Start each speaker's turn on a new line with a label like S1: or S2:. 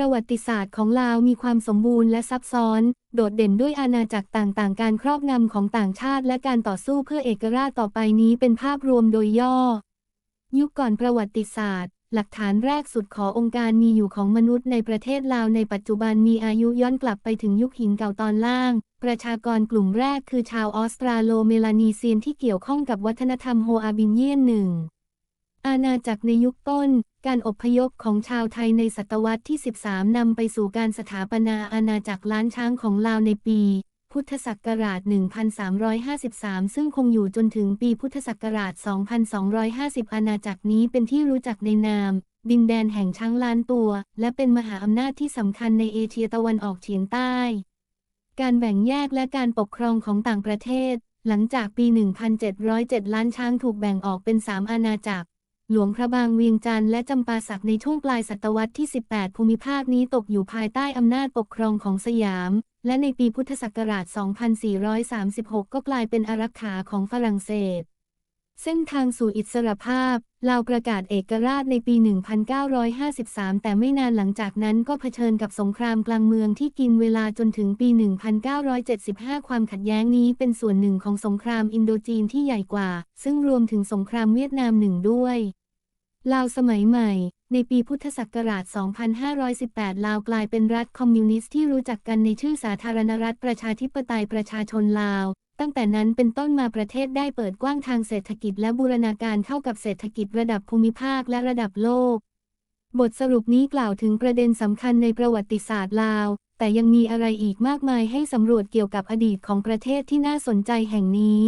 S1: ประวัติศาสตร์ของลาวมีความสมบูรณ์และซับซ้อน โดดเด่นด้วยอาณาจักรต่างๆ การครอบงำของต่างชาติ และการต่อสู้เพื่อเอกราชต่อไปนี้เป็นภาพรวมโดยย่อ ยุคก่อนประวัติศาสตร์ หลักฐานแรกสุดขององค์การมีอยู่ของมนุษย์ในประเทศลาวในปัจจุบันมีอายุย้อนกลับไปถึงยุคหินเก่าตอนล่าง ประชากรกลุ่มแรกคือชาวออสตราโลเมลานีเซียนที่เกี่ยวข้องกับวัฒนธรรมโฮอาบินเยียนหนึ่งอาณาจักรในยุคต้น การอพยพของชาวไทยในศตวรรษที่ 13 นำไปสู่การสถาปนาอาณาจักรล้านช้างของลาวในปี พุทธศักราช 1353 ซึ่งคงอยู่จนถึงปีพุทธศักราช 2250 อาณาจักรนี้เป็นที่รู้จักในนาม ดินแดนแห่งช้างล้านตัว และเป็นมหาอำนาจที่สำคัญในเอเชียตะวันออกเฉียงใต้ การแบ่งแยกและการปกครองของต่างประเทศ หลังจากปี 1707 ล้านช้างถูกแบ่งออกเป็น 3 อาณาจักร หลวงพระบางเวียงจันทร์และจำปาสักในช่วงปลายศตวรรษที่ 18 ภูมิภาคนี้ตกอยู่ภายใต้อำนาจปกครองของสยาม และในปีพุทธศักราช 2436 ก็กลายเป็นอารักขาของฝรั่งเศส เส้นทางสู่อิสรภาพลาวประกาศเอกราชในปี 1953 แต่ไม่นานหลังจากนั้นก็เผชิญกับสงครามกลางเมืองที่กินเวลาจนถึงปี 1975 ความขัดแย้งนี้เป็นส่วนหนึ่งของสงครามอินโดจีนที่ใหญ่กว่า ซึ่งรวมถึงสงครามเวียดนามหนึ่งด้วยลาวสมัยใหม่ ในปีพุทธศักราช 2518 ลาวกลายเป็นรัฐคอมมิวนิสต์ที่รู้จักกันในชื่อสาธารณรัฐประชาธิปไตยประชาชนลาว ตั้งแต่นั้นเป็นต้นมาประเทศได้เปิดกว้างทางเศรษฐกิจและบูรณาการเข้ากับเศรษฐกิจระดับภูมิภาคและระดับโลก บทสรุปนี้กล่าวถึงประเด็นสำคัญในประวัติศาสตร์ลาว แต่ยังมีอะไรอีกมากมายให้สำรวจเกี่ยวกับอดีตของประเทศที่น่าสนใจแห่งนี้